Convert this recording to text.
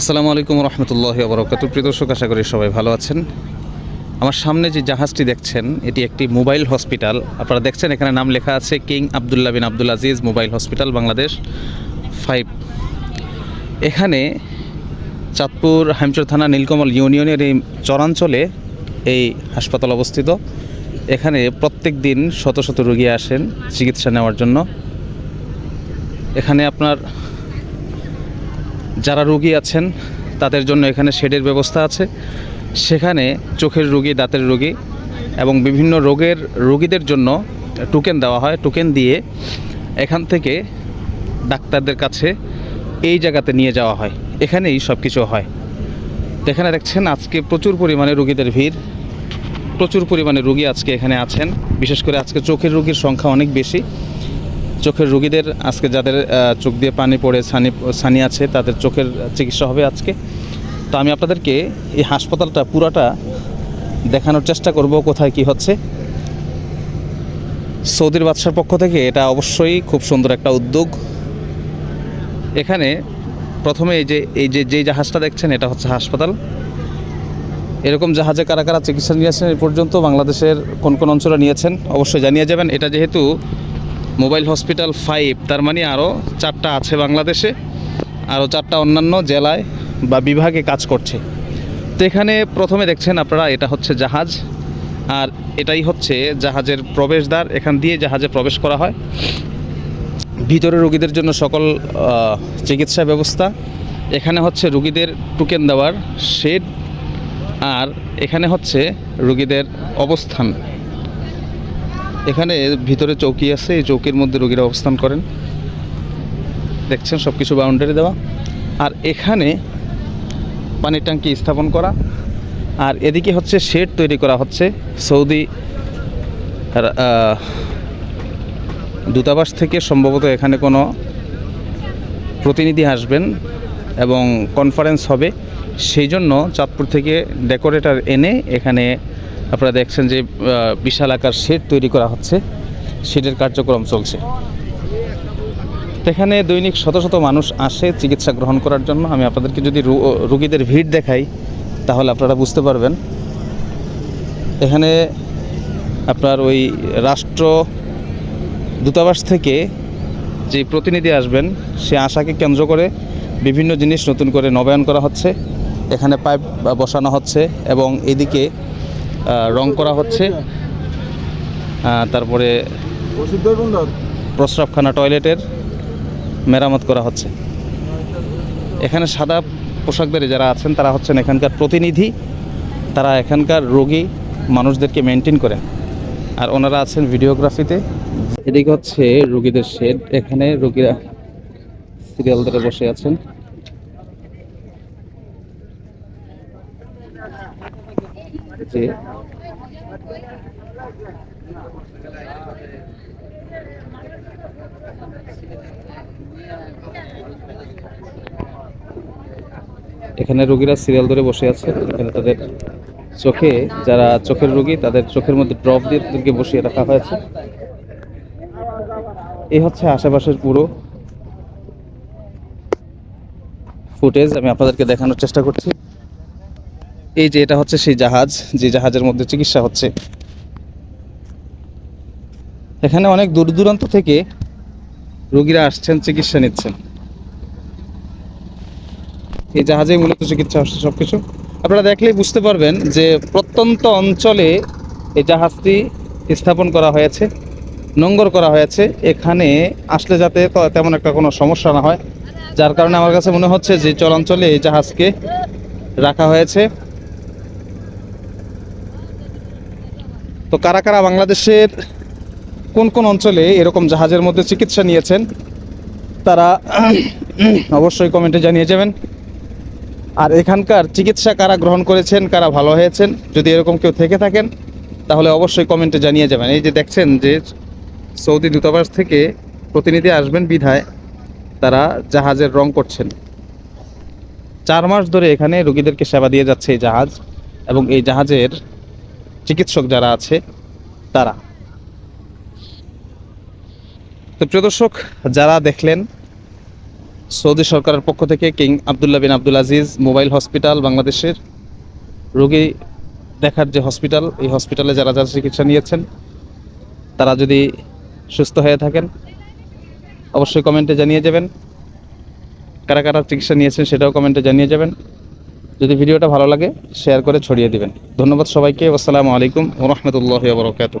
আসসালামু আলাইকুম রহমতুল্লাহ বরকাত প্রিয় দর্শক, আশা করি সবাই ভালো আছেন। আমার সামনে যে জাহাজটি দেখছেন, এটি একটি মোবাইল হসপিটাল। আপনারা দেখছেন, এখানে নাম লেখা আছে, king Abdullah bin Abdul Aziz mobile hospital, Bangladesh five. এখানে চাঁদপুর হামচর থানা নীলকমল ইউনিয়নের এই চরাঞ্চলে এই হাসপাতাল অবস্থিত। এখানে প্রত্যেক দিন শত শত রোগী আসেন চিকিৎসা নেওয়ার জন্য। এখানে আপনার যারা রুগী আছেন, তাদের জন্য এখানে শেডের ব্যবস্থা আছে। সেখানে চোখের রুগী, দাঁতের রুগী এবং বিভিন্ন রোগের রুগীদের জন্য টোকেন দেওয়া হয়। টোকেন দিয়ে এখান থেকে ডাক্তারদের কাছে এই জায়গাতে নিয়ে যাওয়া হয়। এখানেই সব কিছু হয়। এখানে দেখছেন, আজকে প্রচুর পরিমাণে রুগীদের ভিড়। প্রচুর পরিমাণে রুগী আজকে এখানে আছেন। বিশেষ করে আজকে চোখের রুগীর সংখ্যা অনেক বেশি। চোখের রোগীদের, আজকে যাদের চোখ দিয়ে পানি পড়ে ছানি ছানি আছে, তাদের চোখের চিকিৎসা হবে আজকে। তো আমি আপনাদেরকে এই হাসপাতালটা পুরাটা দেখানোর চেষ্টা করব কোথায় কি হচ্ছে। সৌদির বাদশার পক্ষ থেকে এটা অবশ্যই খুব সুন্দর একটা উদ্যোগ। এখানে প্রথমে এই যে এই যে, যেই জাহাজটা দেখছেন, এটা হচ্ছে হাসপাতাল। এরকম জাহাজে কারা কারা চিকিৎসা নিয়েছেন এই পর্যন্ত বাংলাদেশের কোন কোন অঞ্চলে নিয়েছেন, অবশ্যই জানিয়ে যাবেন। এটা যেহেতু মোবাইল হসপিটাল ফাইভ, তার মানে আরও চারটা আছে বাংলাদেশে আরও চারটা অন্যান্য জেলায় বা বিভাগে কাজ করছে। তো এখানে প্রথমে দেখছেন আপনারা, এটা হচ্ছে জাহাজ, আর এটাই হচ্ছে জাহাজের প্রবেশদ্বার, এখান দিয়ে জাহাজে প্রবেশ করা হয়। ভিতরে রোগীদের জন্য সকল চিকিৎসা ব্যবস্থা, এখানে হচ্ছে রুগীদের টোকেন দেওয়ার শেড আর এখানে হচ্ছে রুগীদের অবস্থান। এখানে ভিতরে চৌকি আছে, এই চৌকির মধ্যে রোগীরা অবস্থান করেন। দেখছেন সব কিছু বাউন্ডারি দেওয়া। আর এখানে পানির ট্যাঙ্কি স্থাপন করা। আর এদিকে হচ্ছে শেড তৈরি করা হচ্ছে। সৌদি দূতাবাস থেকে সম্ভবত এখানে কোনো প্রতিনিধি আসবেন এবং কনফারেন্স হবে। সেই জন্য চাঁদপুর থেকে ডেকোরেটর এনে এখানে আপনারা দেখছেন যে বিশাল আকার শেড তৈরি করা হচ্ছে। শেডের কার্যক্রম চলছে। এখানে দৈনিক শত শত মানুষ আসে চিকিৎসা গ্রহণ করার জন্য। আমি আপনাদেরকে যদি রুগীদের ভিড় দেখাই, তাহলে আপনারা বুঝতে পারবেন। এখানে আপনার ওই রাষ্ট্র দূতাবাস থেকে যে প্রতিনিধি আসবেন, সে আশাকে কেন্দ্র করে বিভিন্ন জিনিস নতুন করে নবায়ন করা হচ্ছে। এখানে পাইপ বসানো হচ্ছে এবং এদিকে রং করা হচ্ছে। তারপরে প্রস্রাবখানা টয়লেটের মেরামত করা হচ্ছে। এখানে সাদা পোশাকধারী যারা আছেন, তারা হচ্ছেন এখানকার প্রতিনিধি। তারা এখানকার রোগী মানুষদেরকে মেনটেন করেন। আর ওনারা আছেন ভিডিওগ্রাফিতে এদিকে হচ্ছে রোগীদের শেড এখানে রোগীরা সিরিয়াল ধরে বসে আছেন। যে এখানে রোগীরা সিরিয়াল ধরে বসে আছে। এখানে তাদের চোখে, যারা চোখের রোগী, তাদের চোখের মধ্যে ড্রপ দিয়ে তাদেরকে বসিয়ে রাখা হয়েছে। এই হচ্ছে আশেপাশের পুরো ফুটেজ। আমি আপনাদেরকে দেখানোর চেষ্টা করছি। এই যে এটা হচ্ছে সেই জাহাজ, যে জাহাজের মধ্যে চিকিৎসা হচ্ছে। এখানে অনেক দূর দূরান্ত থেকে রোগীরা আসছেন, চিকিৎসা নিচ্ছেন। এই জাহাজে মূলত চিকিৎসা হচ্ছে সব কিছু আপনারা দেখলেই বুঝতে পারবেন যে প্রত্যন্ত অঞ্চলে এই জাহাজটি স্থাপন করা হয়েছে, নোঙ্গর করা হয়েছে। এখানে আসলে যাতে তেমন একটা কোনো সমস্যা না হয়। যার কারণে আমার কাছে মনে হচ্ছে যে চলাঞ্চলে এই জাহাজকে রাখা হয়েছে। তো কারা কারা বাংলাদেশের কোন কোন অঞ্চলে এরকম জাহাজের মধ্যে চিকিৎসা নিয়েছেন, তারা অবশ্যই কমেন্টে জানিয়ে যাবেন। আর এখানকার চিকিৎসা কারা গ্রহণ করেছেন, কারা ভালো হয়েছেন, যদি এরকম কেউ থেকে থাকেন, তাহলে অবশ্যই কমেন্টে জানিয়ে যাবেন। এই যে দেখছেন যে সৌদি দূতাবাস থেকে প্রতিনিধি আসবেন বিধায়, তারা জাহাজের রং করছেন। চার মাস ধরে এখানে রুগীদেরকে সেবা দিয়ে যাচ্ছে এই জাহাজ এবং এই জাহাজের চিকিৎসক যারা আছে, তারা। তো প্রিয় দর্শক, যারা দেখলেন, সৌদি সরকারের পক্ষ থেকে king Abdullah bin Abdul Aziz mobile hospital বাংলাদেশের রোগী দেখার যে হসপিটাল, এই হসপিটালে যারা যারা চিকিৎসা নিয়েছেন, তারা যদি সুস্থ হয়ে থাকেন, অবশ্যই কমেন্টে জানিয়ে যাবেন। কারা কারা চিকিৎসা নিয়েছেন সেটাও কমেন্টে জানিয়ে যাবেন। যদি ভিডিওটা ভালো লাগে শেয়ার করে ছড়িয়ে দিবেন। ধন্যবাদ সবাইকে। আসসালামু আলাইকুম রহমতুল্লাহ বরকাত